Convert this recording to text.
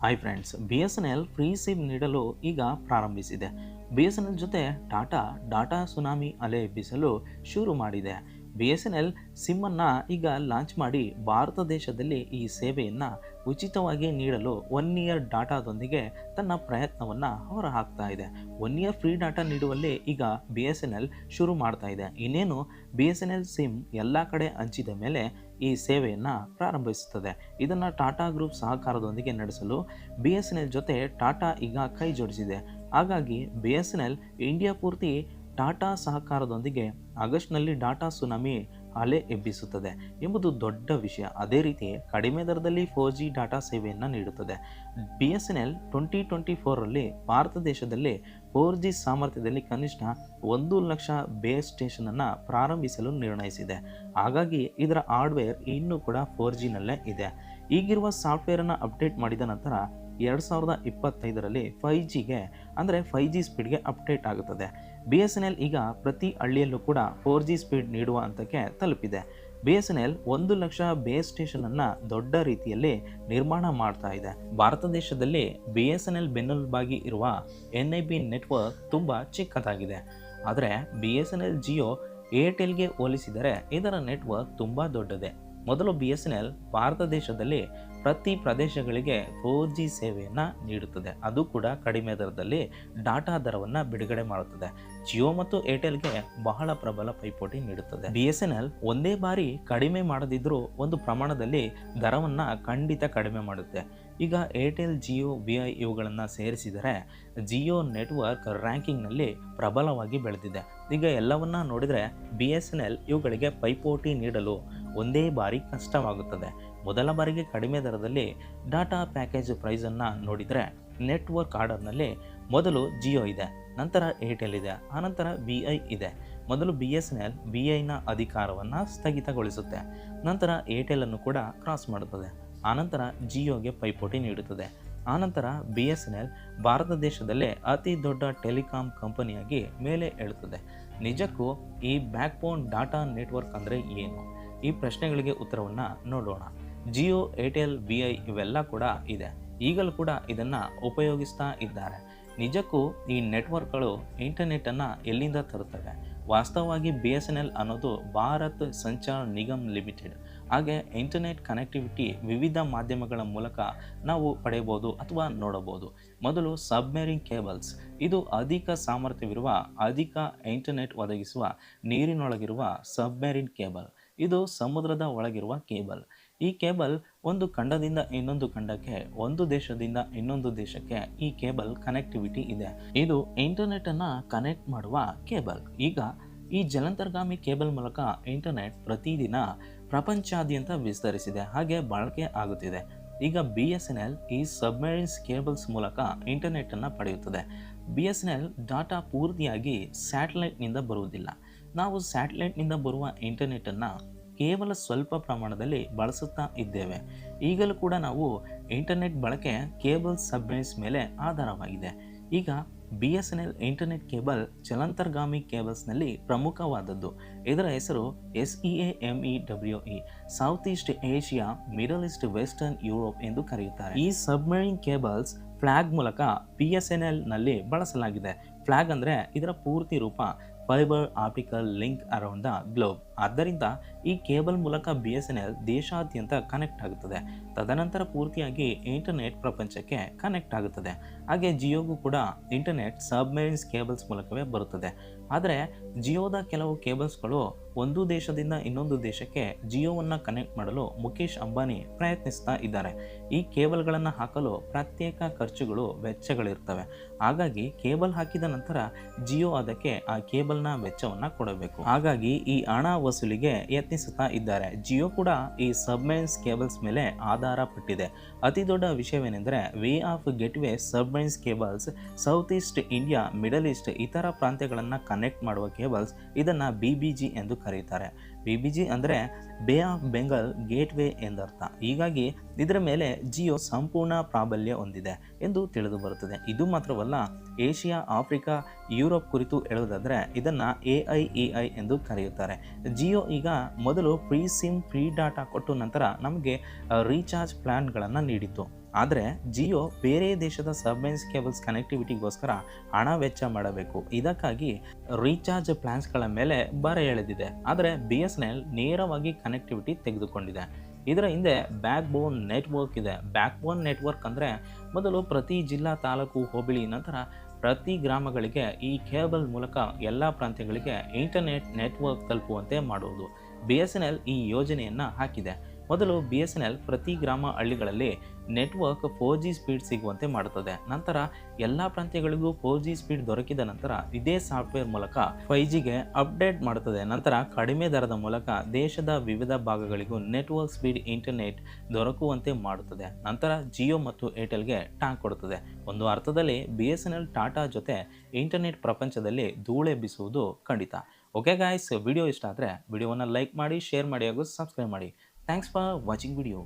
Hi friends B S N L free SIM ನೀಡಲು ಈಗ ಪ್ರಾರಂಭಿಸಿದೆ. ಬಿ ಎಸ್ ಎನ್ ಎಲ್ ಜೊತೆ ಟಾಟಾ ಡಾಟಾ ಸುನಾಮಿ ಅಲೆ ಎಬ್ಬಿಸಲು ಶುರು ಮಾಡಿದೆ. ಬಿ ಎಸ್ ಎನ್ ಎಲ್ ಸಿಮ್ಮನ್ನು ಈಗ ಲಾಂಚ್ ಮಾಡಿ ಭಾರತ ದೇಶದಲ್ಲಿ ಈ ಸೇವೆಯನ್ನು ಉಚಿತವಾಗಿ ನೀಡಲು ಒನ್ ಇಯರ್ ಡಾಟಾದೊಂದಿಗೆ ತನ್ನ ಪ್ರಯತ್ನವನ್ನು ಹೊರಹಾಕ್ತಾ ಇದೆ. ಒನ್ ಇಯರ್ ಫ್ರೀ ಡಾಟಾ ನೀಡುವಲ್ಲಿ ಈಗ ಬಿ ಎಸ್ ಎನ್ ಎಲ್ ಶುರು ಮಾಡ್ತಾ ಇದೆ. ಇನ್ನೇನು B S N L SIM ಎಲ್ಲ ಕಡೆ ಹಂಚಿದ ಮೇಲೆ ಈ ಸೇವೆಯನ್ನು ಪ್ರಾರಂಭಿಸುತ್ತದೆ. ಇದನ್ನು ಟಾಟಾ ಗ್ರೂಪ್ ಸಹಕಾರದೊಂದಿಗೆ ನಡೆಸಲು ಬಿ ಎಸ್ ಎನ್ ಎಲ್ ಜೊತೆ ಟಾಟಾ ಈಗ ಕೈ ಜೋಡಿಸಿದೆ ಹಾಗಾಗಿ B S N L India ಪೂರ್ತಿ ಟಾಟಾ ಸಹಕಾರದೊಂದಿಗೆ ಆಗಸ್ಟ್ನಲ್ಲಿ ಡಾಟಾ ಸುನಾಮಿ ಅಲೆ ಎಬ್ಬಿಸುತ್ತದೆ ಎಂಬುದು ದೊಡ್ಡ ವಿಷಯ. ಅದೇ ರೀತಿ ಕಡಿಮೆ ದರದಲ್ಲಿ ಫೋರ್ ಜಿ ಡಾಟಾ ಸೇವೆಯನ್ನು ನೀಡುತ್ತದೆ. B S N L twenty twenty ಫೋರಲ್ಲಿ Bharat ದೇಶದಲ್ಲಿ ಫೋರ್ ಜಿ ಸಾಮರ್ಥ್ಯದಲ್ಲಿ ಕನಿಷ್ಠ ಒಂದು ಲಕ್ಷ ಬೇಸ್ ಸ್ಟೇಷನನ್ನು ಪ್ರಾರಂಭಿಸಲು ನಿರ್ಣಯಿಸಿದೆ. ಹಾಗಾಗಿ ಇದರ ಹಾರ್ಡ್ವೇರ್ ಇನ್ನೂ ಕೂಡ ಫೋರ್ ಜಿನಲ್ಲೇ ಇದೆ. ಈಗಿರುವ ಸಾಫ್ಟ್ವೇರನ್ನು ಅಪ್ಡೇಟ್ ಮಾಡಿದ ನಂತರ ಎರಡು ಸಾವಿರದ ಇಪ್ಪತ್ತೈದರಲ್ಲಿ ಫೈ ಜಿಗೆ ಅಂದರೆ ಫೈ ಜಿ ಸ್ಪೀಡ್ಗೆ ಅಪ್ಡೇಟ್ ಆಗುತ್ತದೆ. ಬಿ ಎಸ್ ಎನ್ ಎಲ್ ಈಗ ಪ್ರತಿ ಹಳ್ಳಿಯಲ್ಲೂ ಕೂಡ ಫೋರ್ ಜಿ ಸ್ಪೀಡ್ ನೀಡುವ ಹಂತಕ್ಕೆ ತಲುಪಿದೆ. ಬಿ ಎಸ್ ಎನ್ ಎಲ್ ಒಂದು ಲಕ್ಷ ಬೇಸ್ ಸ್ಟೇಷನನ್ನು ದೊಡ್ಡ ರೀತಿಯಲ್ಲಿ ನಿರ್ಮಾಣ ಮಾಡ್ತಾ ಇದೆ. ಭಾರತ ದೇಶದಲ್ಲಿ ಬಿ ಎಸ್ ಎನ್ ಎಲ್ ಬೆನ್ನೆಲುಬಾಗಿ ಇರುವ ಎನ್ ಐ ಬಿ ನೆಟ್ವರ್ಕ್ ತುಂಬ ಚಿಕ್ಕದಾಗಿದೆ. ಆದರೆ B S N L Jio ಏರ್ಟೆಲ್ಗೆ ಹೋಲಿಸಿದರೆ ಇದರ ನೆಟ್ವರ್ಕ್ ತುಂಬ ದೊಡ್ಡದೆ. ಮೊದಲು B S N L Bharat ದೇಶದಲ್ಲಿ ಪ್ರತಿ ಪ್ರದೇಶಗಳಿಗೆ ಫೋರ್ ಜಿ ಸೇವೆಯನ್ನು ನೀಡುತ್ತದೆ. ಅದು ಕೂಡ ಕಡಿಮೆ ದರದಲ್ಲಿ ಡಾಟಾ ದರವನ್ನು ಬಿಡುಗಡೆ ಮಾಡುತ್ತದೆ. ಜಿಯೋ ಮತ್ತು ಏರ್ಟೆಲ್ಗೆ ಬಹಳ ಪ್ರಬಲ ಪೈಪೋಟಿ ನೀಡುತ್ತದೆ. ಬಿ ಎಸ್ ಎನ್ ಎಲ್ ಒಂದೇ ಬಾರಿ ಕಡಿಮೆ ಮಾಡದಿದ್ದರೂ ಒಂದು ಪ್ರಮಾಣದಲ್ಲಿ ದರವನ್ನು ಖಂಡಿತ ಕಡಿಮೆ ಮಾಡುತ್ತೆ. ಈಗ ಏರ್ಟೆಲ್ ಜಿಯೋ ವಿ ಐ ಇವುಗಳನ್ನು ಸೇರಿಸಿದರೆ ಜಿಯೋ ನೆಟ್ವರ್ಕ್ ರ್ಯಾಂಕಿಂಗ್ನಲ್ಲಿ ಪ್ರಬಲವಾಗಿ ಬೆಳೆದಿದೆ. ಈಗ ಎಲ್ಲವನ್ನ ನೋಡಿದರೆ ಬಿ ಎಸ್ ಎನ್ ಎಲ್ ಇವುಗಳಿಗೆ ಪೈಪೋಟಿ ನೀಡಲು ಒಂದೇ ಬಾರಿ ಕಷ್ಟವಾಗುತ್ತದೆ ಮೊದಲ ಬಾರಿಗೆ ಕಡಿಮೆ ದರದಲ್ಲಿ ಡಾಟಾ ಪ್ಯಾಕೇಜ್ ಪ್ರೈಸನ್ನು ನೋಡಿದರೆ ನೆಟ್ವರ್ಕ್ ಆರ್ಡರ್ನಲ್ಲಿ ಮೊದಲು ಜಿಯೋ ಇದೆ, ನಂತರ ಏರ್ಟೆಲ್ ಇದೆ ಆನಂತರ ಬಿ ಐ ಇದೆ. ಮೊದಲು B S N L B ಐನ ಅಧಿಕಾರವನ್ನು ಸ್ಥಗಿತಗೊಳಿಸುತ್ತೆ. ನಂತರ ಏರ್ಟೆಲನ್ನು ಕೂಡ ಕ್ರಾಸ್ ಮಾಡುತ್ತದೆ. ಆನಂತರ ಜಿಯೋಗೆ ಪೈಪೋಟಿ ನೀಡುತ್ತದೆ. ಆನಂತರ B S N L Bharat ದೇಶದಲ್ಲೇ ಅತಿ ದೊಡ್ಡ ಟೆಲಿಕಾಂ ಕಂಪನಿಯಾಗಿ ಮೇಲೆ ಏಳುತ್ತದೆ ನಿಜಕ್ಕೂ ಈ ಬ್ಯಾಕ್ಬೋನ್ ಡಾಟಾ ನೆಟ್ವರ್ಕ್ ಅಂದರೆ ಏನು? ಈ ಪ್ರಶ್ನೆಗಳಿಗೆ ಉತ್ತರವನ್ನು ನೋಡೋಣ. ಜಿಯೋ, ಏರ್ಟೆಲ್ ಬಿ ಐ ಇವೆಲ್ಲ ಕೂಡ ಇದೆ. ಈಗಲೂ ಕೂಡ ಇದನ್ನು ಉಪಯೋಗಿಸ್ತಾ ಇದ್ದಾರೆ. ನಿಜಕ್ಕೂ ಈ ನೆಟ್ವರ್ಕ್ಗಳು ಇಂಟರ್ನೆಟ್ಟನ್ನು ಎಲ್ಲಿಂದ ತರುತ್ತವೆ? ವಾಸ್ತವವಾಗಿ ಬಿ ಎಸ್ ಎನ್ ಎಲ್ ಅನ್ನೋದು ಭಾರತ್ ಸಂಚಾರ್ ನಿಗಮ್ ಲಿಮಿಟೆಡ್. ಹಾಗೆ ಇಂಟರ್ನೆಟ್ ಕನೆಕ್ಟಿವಿಟಿ ವಿವಿಧ ಮಾಧ್ಯಮಗಳ ಮೂಲಕ ನಾವು ಪಡೆಯಬಹುದು ಅಥವಾ ನೋಡಬಹುದು. ಮೊದಲು ಸಬ್ಮೆರಿನ್ ಕೇಬಲ್ಸ್. ಇದು ಅಧಿಕ ಸಾಮರ್ಥ್ಯವಿರುವ, ಅಧಿಕ ಇಂಟರ್ನೆಟ್ ಒದಗಿಸುವ, ನೀರಿನೊಳಗಿರುವ ಸಬ್ಮೆರಿನ್ ಕೇಬಲ್. ಇದು ಸಮುದ್ರದ ಒಳಗಿರುವ ಕೇಬಲ್. ಈ ಕೇಬಲ್ ಒಂದು ಖಂಡದಿಂದ ಇನ್ನೊಂದು ಖಂಡಕ್ಕೆ, ಒಂದು ದೇಶದಿಂದ ಇನ್ನೊಂದು ದೇಶಕ್ಕೆ ಈ ಕೇಬಲ್ ಕನೆಕ್ಟಿವಿಟಿ ಇದೆ. ಇದು ಇಂಟರ್ನೆಟನ್ನು ಕನೆಕ್ಟ್ ಮಾಡುವ ಕೇಬಲ್. ಈಗ ಈ ಜಲಂತರ್ಗಾಮಿ ಕೇಬಲ್ ಮೂಲಕ ಇಂಟರ್ನೆಟ್ ಪ್ರತಿದಿನ ಪ್ರಪಂಚಾದ್ಯಂತ ವಿಸ್ತರಿಸಿದೆ. ಹಾಗೆ ಬಳಕೆ ಆಗುತ್ತಿದೆ. ಈಗ ಬಿ ಎಸ್ ಎನ್ ಎಲ್ ಈ ಸಬ್ಮರೀನ್ಸ್ ಕೇಬಲ್ಸ್ ಮೂಲಕ ಇಂಟರ್ನೆಟ್ಟನ್ನು ಪಡೆಯುತ್ತದೆ. B S N L data ಪೂರ್ತಿಯಾಗಿ ಸ್ಯಾಟಲೈಟ್ನಿಂದ ಬರುವುದಿಲ್ಲ. ನಾವು ಸ್ಯಾಟಲೈಟ್ನಿಂದ ಬರುವ ಇಂಟರ್ನೆಟನ್ನು ಕೇವಲ ಸ್ವಲ್ಪ ಪ್ರಮಾಣದಲ್ಲಿ ಬಳಸುತ್ತಾ ಇದ್ದೇವೆ. ಈಗಲೂ ಕೂಡ ನಾವು ಇಂಟರ್ನೆಟ್ ಬಳಕೆ ಕೇಬಲ್ ಸಬ್ಮೆರಿನ್ಸ್ ಮೇಲೆ ಆಧಾರವಾಗಿದೆ. ಈಗ B S N L internet cable ಚಲಂತರ್ಗಾಮಿ ಕೇಬಲ್ಸ್ನಲ್ಲಿ ಪ್ರಮುಖವಾದದ್ದು. ಇದರ ಹೆಸರು S E A M E W E, south east Asia, middle east western Europe ಎಂದು ಕರೆಯುತ್ತಾರೆ. ಈ ಸಬ್ಮರೀನ್ ಕೇಬಲ್ಸ್ ಫ್ಲಾಗ್ ಮೂಲಕ ಬಿ ಎಸ್ ಎನ್ ಎಲ್ನಲ್ಲಿ ಬಳಸಲಾಗಿದೆ. ಫ್ಲಾಗ್ ಅಂದರೆ ಇದರ ಪೂರ್ತಿ ರೂಪ fibre optical link around the globe ಆದ್ದರಿಂದ ಈ ಕೇಬಲ್ ಮೂಲಕ ಬಿ ಎಸ್ ಎನ್ ಎಲ್ ದೇಶಾದ್ಯಂತ ಕನೆಕ್ಟ್ ಆಗುತ್ತದೆ. ತದನಂತರ ಪೂರ್ತಿಯಾಗಿ ಇಂಟರ್ನೆಟ್ ಪ್ರಪಂಚಕ್ಕೆ ಕನೆಕ್ಟ್ ಆಗುತ್ತದೆ. ಹಾಗೆ ಜಿಯೋಗೂ ಕೂಡ ಇಂಟರ್ನೆಟ್ ಸಬ್ಮರೀನ್ಸ್ ಕೇಬಲ್ಸ್ ಮೂಲಕವೇ ಬರುತ್ತದೆ. ಆದರೆ ಜಿಯೋದ ಕೆಲವು ಕೇಬಲ್ಸ್ಗಳು ಒಂದು ದೇಶದಿಂದ ಇನ್ನೊಂದು ದೇಶಕ್ಕೆ ಜಿಯೋವನ್ನು ಕನೆಕ್ಟ್ ಮಾಡಲು ಮುಖೇಶ್ ಅಂಬಾನಿ ಪ್ರಯತ್ನಿಸ್ತಾ ಇದ್ದಾರೆ. ಈ ಕೇಬಲ್ಗಳನ್ನು ಹಾಕಲು ಪ್ರತ್ಯೇಕ ಖರ್ಚುಗಳು ವೆಚ್ಚಗಳಿರ್ತವೆ. ಹಾಗಾಗಿ ಕೇಬಲ್ ಹಾಕಿದ ನಂತರ ಜಿಯೋ ಅದಕ್ಕೆ ಆ ಕೇಬಲ್ನ ವೆಚ್ಚವನ್ನು ಕೊಡಬೇಕು. ಹಾಗಾಗಿ ಈ ಹಣ ವಸೂಲಿಗೆ ಯತ್ನಿಸುತ್ತಾ ಇದ್ದಾರೆ. ಜಿಯೋ ಕೂಡ ಈ ಸಬ್ಮೈನ್ಸ್ ಕೇಬಲ್ಸ್ ಮೇಲೆ ಆಧಾರ ಪಟ್ಟಿದೆ. ಅತಿ ದೊಡ್ಡ ವಿಷಯವೇನೆಂದರೆ, way of gateway submains cables, South East India, Middle East ಇತರ ಪ್ರಾಂತ್ಯಗಳನ್ನು ಕನೆಕ್ಟ್ ಮಾಡುವ ಕೇಬಲ್ಸ್, ಇದನ್ನು ಬಿ ಬಿ ಜಿ ಎಂದು ಕರೆಯುತ್ತಾರೆ. ಬಿ ಬಿ ಜಿ ಅಂದರೆ ಬೇ ಆಫ್ ಬೆಂಗಾಲ್ ಗೇಟ್ವೇ ಎಂದರ್ಥ. ಹೀಗಾಗಿ ಇದರ ಮೇಲೆ ಜಿಯೋ ಸಂಪೂರ್ಣ ಪ್ರಾಬಲ್ಯ ಹೊಂದಿದೆ ಎಂದು ತಿಳಿದು ಬರುತ್ತದೆ. ಇದು ಮಾತ್ರವಲ್ಲ, ಏಷ್ಯಾ, ಆಫ್ರಿಕಾ, ಯುರೋಪ್ ಕುರಿತು ಹೇಳುವುದಾದರೆ ಇದನ್ನು ಎ ಐ ಇ ಐ ಎಂದು ಕರೆಯುತ್ತಾರೆ. ಜಿಯೋ ಈಗ ಮೊದಲು ಫ್ರೀ ಸಿಮ್ ಫ್ರೀ ಡಾಟಾ ಕೊಟ್ಟು ನಂತರ ನಮಗೆ ರೀಚಾರ್ಜ್ ಪ್ಲ್ಯಾನ್ಗಳನ್ನು ನೀಡಿತ್ತು. ಆದರೆ ಜಿಯೋ ಬೇರೆ ದೇಶದ ಸಬ್ಮೈನ್ಸ್ ಕೇಬಲ್ಸ್ ಕನೆಕ್ಟಿವಿಟಿಗೋಸ್ಕರ ಹಣ ವೆಚ್ಚ ಮಾಡಬೇಕು. ಇದಕ್ಕಾಗಿ ರೀಚಾರ್ಜ್ ಪ್ಲಾನ್ಸ್ಗಳ ಮೇಲೆ ಬರ ಎಳೆದಿದೆ. ಆದರೆ ಬಿ ಎಸ್ ಎನ್ ಎಲ್ ನೇರವಾಗಿ ಕನೆಕ್ಟಿವಿಟಿ ತೆಗೆದುಕೊಂಡಿದೆ. ಇದರ ಹಿಂದೆ ಬ್ಯಾಕ್ ಬೋನ್ ನೆಟ್ವರ್ಕ್ ಇದೆ. ಬ್ಯಾಕ್ ಬೋನ್ ನೆಟ್ವರ್ಕ್ ಅಂದರೆ ಮೊದಲು ಪ್ರತಿ ಜಿಲ್ಲಾ ತಾಲೂಕು, ಹೋಬಳಿ, ನಂತರ ಪ್ರತಿ ಗ್ರಾಮಗಳಿಗೆ ಈ ಕೇಬಲ್ ಮೂಲಕ ಎಲ್ಲ ಪ್ರಾಂತ್ಯಗಳಿಗೆ ಇಂಟರ್ನೆಟ್ ನೆಟ್ವರ್ಕ್ ತಲುಪುವಂತೆ ಮಾಡುವುದು. ಬಿ ಎಸ್ ಎನ್ ಎಲ್ ಈ ಯೋಜನೆಯನ್ನು ಹಾಕಿದೆ. ಮೊದಲು ಬಿ ಎಸ್ ಎನ್ ಎಲ್ ಪ್ರತಿ ಗ್ರಾಮ ಹಳ್ಳಿಗಳಲ್ಲಿ ನೆಟ್ವರ್ಕ್ ಫೋರ್ ಜಿ ಸ್ಪೀಡ್ ಸಿಗುವಂತೆ ಮಾಡುತ್ತದೆ. ನಂತರ ಎಲ್ಲ ಪ್ರಾಂತ್ಯಗಳಿಗೂ ಫೋರ್ ಜಿ ಸ್ಪೀಡ್ ದೊರಕಿದ ನಂತರ ಇದೇ ಸಾಫ್ಟ್ವೇರ್ ಮೂಲಕ ಫೈ ಜಿಗೆ ಅಪ್ಡೇಟ್ ಮಾಡುತ್ತದೆ. ನಂತರ ಕಡಿಮೆ ದರದ ಮೂಲಕ ದೇಶದ ವಿವಿಧ ಭಾಗಗಳಿಗೂ ನೆಟ್ವರ್ಕ್ ಸ್ಪೀಡ್ ಇಂಟರ್ನೆಟ್ ದೊರಕುವಂತೆ ಮಾಡುತ್ತದೆ. ನಂತರ ಜಿಯೋ ಮತ್ತು ಏರ್ಟೆಲ್ಗೆ ಟಾಂಗ್ ಕೊಡುತ್ತದೆ. ಒಂದು ಅರ್ಥದಲ್ಲಿ B S N L Tata ಜೊತೆ ಇಂಟರ್ನೆಟ್ ಪ್ರಪಂಚದಲ್ಲಿ ಧೂಳೆಬ್ಬಿಸುವುದು ಖಂಡಿತ. ಓಕೆ ಗಾಯ್ಸ್, ವಿಡಿಯೋ ಇಷ್ಟ ಆದರೆ ವಿಡಿಯೋವನ್ನು ಲೈಕ್ ಮಾಡಿ, ಶೇರ್ ಮಾಡಿ ಹಾಗೂ ಸಬ್ಸ್ಕ್ರೈಬ್ ಮಾಡಿ. Thanks for watching video.